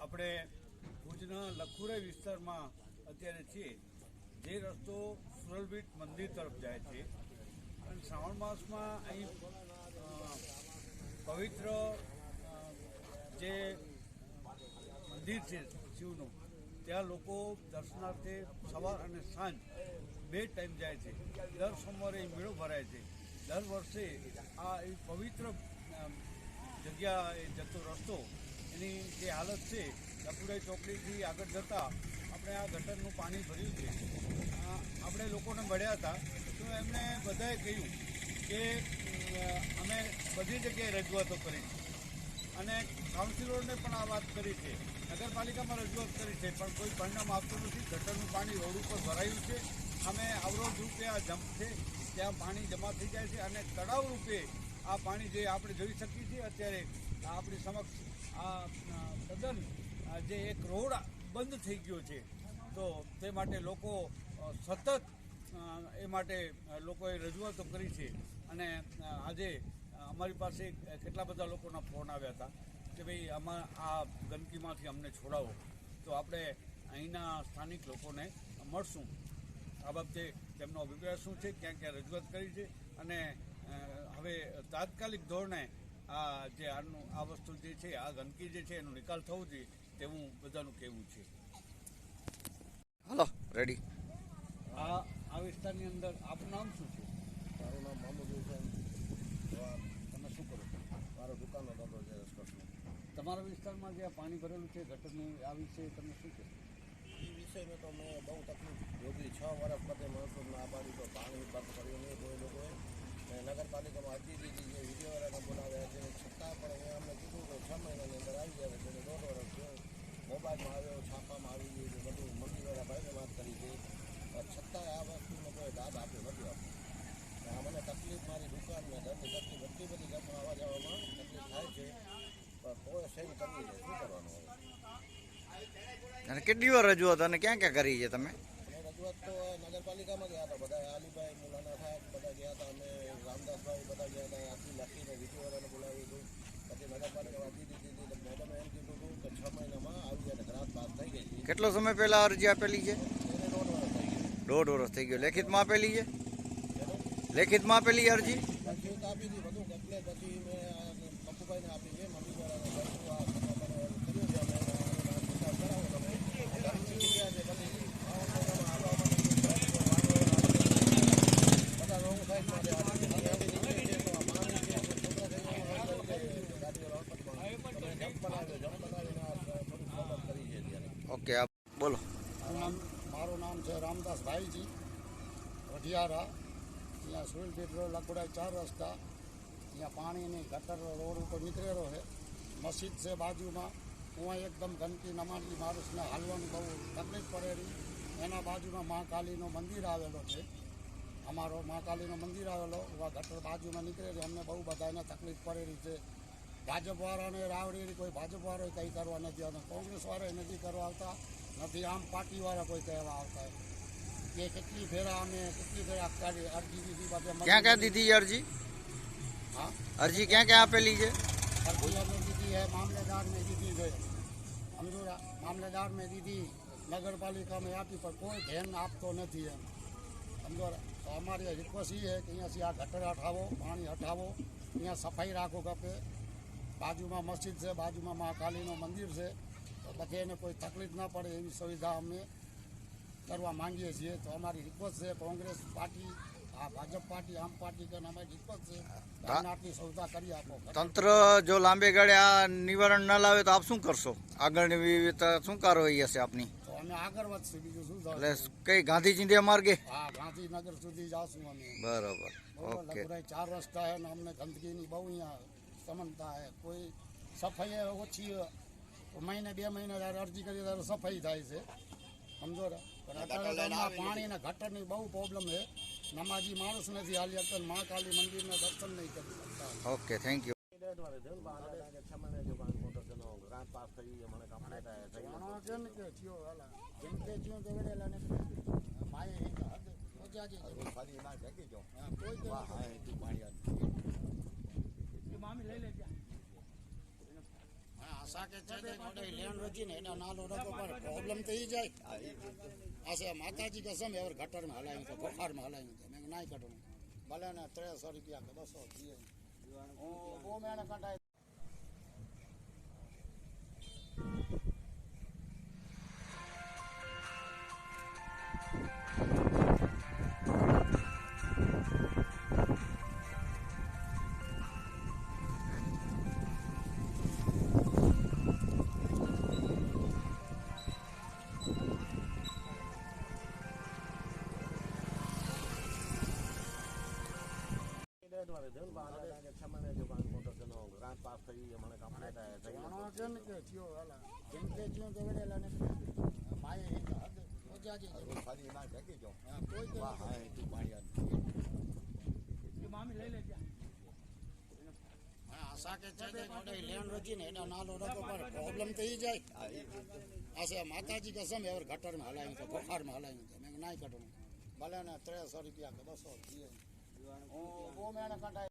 આપણે ભુજના લખુરા વિસ્તારમાં અત્યારે છીએ. જે રસ્તો સુરલબીટ મંદિર તરફ જાય છે. અને શ્રાવણ માસમાં અહીં પવિત્ર જે મંદિર છે શિવનું, ત્યાં લોકો દર્શનાર્થે સવાર અને સાંજ બે ટાઈમ જાય છે. દર સોમવારે મેળો ભરાય છે. દર વર્ષે આ પવિત્ર અ, જગ્યા એ જતો રસ્તો. એની જે હાલત છે લપુડાઈ ચોકડીથી આગળ જતાં આપણે આ ગટરનું પાણી ભર્યું છે. આપણે લોકોને મળ્યા હતા તો એમણે બધાએ કહ્યું કે અમે બધી જગ્યાએ રજૂઆતો કરી અને કાઉન્સિલરોને પણ આ વાત કરી છે. નગરપાલિકામાં રજૂઆત કરી છે પણ કોઈ પરિણામ આપતું નથી. ગટરનું પાણી રોડ ઉપર ભરાયું છે. અમે અવરોધ રૂપે આ જમ્પ છે ત્યાં પાણી જમા થઈ જાય છે અને તળાવ રૂપે આ પાણી જે આપણે જોઈ શકીએ છીએ અત્યારે આપણી સમક્ષ આ તદ્દન જે એક રોડ બંધ થઈ ગયો છે. તો તે માટે લોકો સતત એ માટે લોકોએ રજૂઆતો કરી છે. અને આજે અમારી પાસે કેટલા બધા લોકોના ફોન આવ્યા હતા કે ભાઈ આમાં આ ગંદકીમાંથી અમને છોડાવો. તો આપણે અહીંના સ્થાનિક લોકોને મળશું. આ બાબતે તેમનો અભિપ્રાય શું છે, ક્યાં ક્યાં રજૂઆત કરી છે અને હવે તાત્કાલિક ધોરણે આ જે આનું આ વસ્તુ જે છે આ ગંદકી જે છે એનો નિકાલ થવો જોઈએ તેવું બધાનું કહેવું છે. હલો રેડી આ આ વિસ્તારની અંદર આપનું નામ શું છે? મારું નામ મામુદ હુસેન. તમે શું કરો? છો મારો દુકાનનો ધંધો છે તમારા વિસ્તારમાં જે આ પાણી ભરેલું છે ગટરનું આ વિશે તમે શું કહો એ વિષયને તો મેં બહુ તકલીફ ભોગવી છ વર્ષ પછી મહસૂલને આભારી તો પાણી બંધ કર્યું નહીં કોઈ લોકોએ. નગરપાલિકામાં દીધી જે વિડીયોવાળાને બોલાવ્યા છે. છતાં પણ અહીંયા અમને કીધું કે છ મહિનાની અંદર આવી જાય છે અને દોઢ વર્ષ થયો. મોબાઈલમાં આવ્યો, છાપામાં આવી ગયું છે, બધું મંદિરવાળા ભાઈને વાત કરી છે. છતાંય આ વસ્તુનો કોઈ દાદ આપ્યો નથી આપ્યો મને તકલીફ મારી દુકાનને ઘરની તકલીફ એટલી બધી ઘરમાં આવવા જવામાં તકલીફ થાય છે. પણ કોઈ સહી કરવી છે શું કરવાનું અને કેટલી વાર રજૂઆત, અને ક્યાં ક્યાં કરી છે તમે? અમે તો નગરપાલિકામાં ગયા હતા. બધા આલીભાઈ મુલાના સાહેબ બધા ગયા હતા. અમે રામદાસભાઈ બધા ગયા હતા. આખી લખીને વિડીયોવાળાને બોલાવી હતું. પછી નગરપાલિકા વાંચી દીધી હતી. મેડમે એમ કીધું હતું કે છ મહિનામાં આવી જાય રાત પાસ થઈ ગઈ કેટલો સમય પહેલા અરજી આપેલી છે? દોઢ વર્ષ થઈ ગયો. લેખિતમાં આપેલી છે? લેખિતમાં આપેલી અરજી? આપી દીધી બધું એટલે પછી મેં આ પપ્પુભાઈને આપી છે મમ્મીવાળાને બધું આ કર્યું છે અમે આ સ્વીકાર કરાવો તમે ઘરની જગ્યા છે બધી આવવામાં આવવામાં બધા રોંગ સાઈડમાં છે આ ગાડી નીકળે છે તો આ પાણી છે તો છોકરા થઈને ગાડીવાળા વખતમાં તમે જમ્પ બનાવ્યો જમ્પ બનાવીને આ થોડી મદદ કરી છે ત્યારે ઓકે આ બોલો મારું નામ મારું નામ છે રામદાસ ભાઈજી વઢિયારા અહીંયા સુઈલ પીટ રોડ લકુડાઈ ચાર રસ્તા અહીંયા પાણીની ગટર રોડ ઉપર નીકળેલો છે. મસ્જિદ છે બાજુમાં. હું એકદમ ગંદકી નમાજી માણસને હાલવાનું બહુ તકલીફ પડેલી. એના બાજુમાં મહાકાલીનું મંદિર આવેલો છે. અમારો મહાકાલીનું મંદિર આવેલો. આ ગટર બાજુમાં નીકળેલી. અમને બહુ બધાને તકલીફ પડેલી છે. ભાજપવાળાને રાવડી કોઈ ભાજપવાળો કંઈ કરવા નથી આવતા. કોંગ્રેસવાળાએ નથી કરવા આવતા. નથી આમ પાર્ટીવાળા કોઈ કહેવા આવતા. કે કેટલી ભેળા અમે કેટલી ભેળા અરજી દીધી ક્યાં ક્યાં દીધી અરજી? હા? અરજી ક્યાં ક્યાં આપેલી છે? અરજી અમે દીધી હે મામલેદાર મેં દીધી છે. સમજોરા મામલેદાર મેં દીધી નગરપાલિકા મેં આપી પણ કોઈ ધ્યાન આપતો નથી એમ. સમજોરા તો અમારી રિક્વેસ્ટ એ છે કે અહીંયાથી આ ગટર હટાવો પાણી હટાવો અહીંયા સફાઈ રાખો કપે. બાજુમાં મસ્જિદ છે બાજુમાં મહાકાલીનું મંદિર છે. તો બધે એને કોઈ તકલીફ ના પડે એવી સુવિધા અમે કરવા માંગીએ છીએ તો અમારી રિક્વેસ્ટ છે કોંગ્રેસ પાર્ટી આ ભાજપ પાર્ટી આમ પાર્ટી કે અમારી રિક્વેસ્ટ છે. આટલી સૌદા કરી આપો. તંત્ર જો લાંબે ગાળે આ નિવારણ ન લાવે તો આપ શું કરશો? આગળની વિવિધતા શું કાર્યવાહી હશે આપની? અમે આગળ વધશું બીજું શું એટલે કઈ ગાંધીજી માર્ગે? હા ગાંધીનગર સુધી જાશું અમે. બરોબર. ઓકે. ચાર રસ્તા હે ને અમને ગંદકીની બહુ અહીંયા સમનતા હે. કોઈ સફાઈ ઓછી મહિને બે મહિને અરજી કરીએ ત્યારે સફાઈ થાય છે. સમજો ને પણ અત્યારે તો હમણાં પાણી ને ગટરની બહુ પ્રોબ્લેમ છે. નમાજી માણસ નથી હાલી શકતા મહાકાલી મંદિરના દર્શન નહીં કરી શકતા. ઓકે થેન્ક યુ મામી લઈ લે આશા કે છે કે કોઈ લેન વેચીને એના નાનો રકો પર પ્રોબ્લેમ થઈ જાય. આશે માતાજી કસમ એવર ગટરમાં હલાયું તો બુખારમાં હલાયું તો મેં નાઈ કટું ભલે ને ત્રેસો રૂપિયા કે બસો હું બહુ મેળે કટાય મામી લઈ લેજે સાકે ચાલે કોડે લેન રજીને એના નાલો રકો પર પ્રોબ્લેમ થઈ જાય આસે માતાજી કે સમ એવર ગટરમાં હલાઈ તો બુખારમાં હલાઈ મેં નાઈ કટું ભલે ને 300 રૂપિયા કે 200 રૂપિયા ඕනෑන කටයි